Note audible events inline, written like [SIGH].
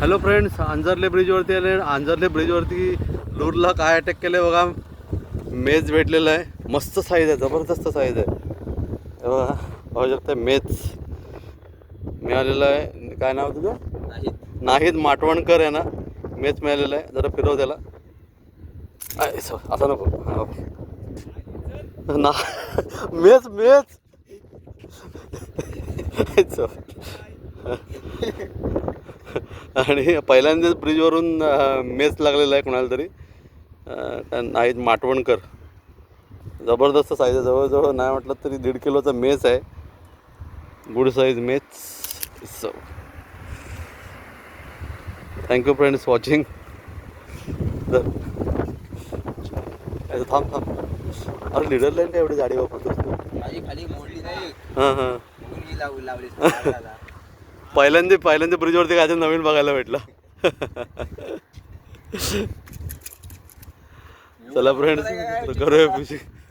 Hello friends Anjarle ब्रिजवरती आले. आंजर्ले ब्रिजवरती लूरला काय attack केलं बघा. मेज भेटलेलं आहे. मस्त साईज आहे जबरदस्त साईज आहे. बघा पाहू शकता मेज मिळालेलं आहे. काय नाव तुझं? नाही नाहीत माटवणकर आहे ना? मेच मिळालेलं आहे. जरा फिरव त्याला. असं नको. हा. ना मेच मेच [LAUGHS] आणि पहिल्यांदाच ब्रिजवरून मेच लागलेला आहे कोणाला तरी. नाहीत माटवणकर जबरदस्त साईज आहे. जवळजवळ नाही म्हटलं तरी दीड किलोचा मेच आहे. Good size match so thank you friends watching थांब थांब. अरे लिडर लाईन काय एवढी गाडी वापरतोस तू? माझी खाली मोडली नाही. हां हां. [LAUGHS] पहिल्यांदा पहिल्यांदा ब्रिजवरती काय नवीन बघायला भेटलं. चला फ्रेंड्स करूया फिशिंग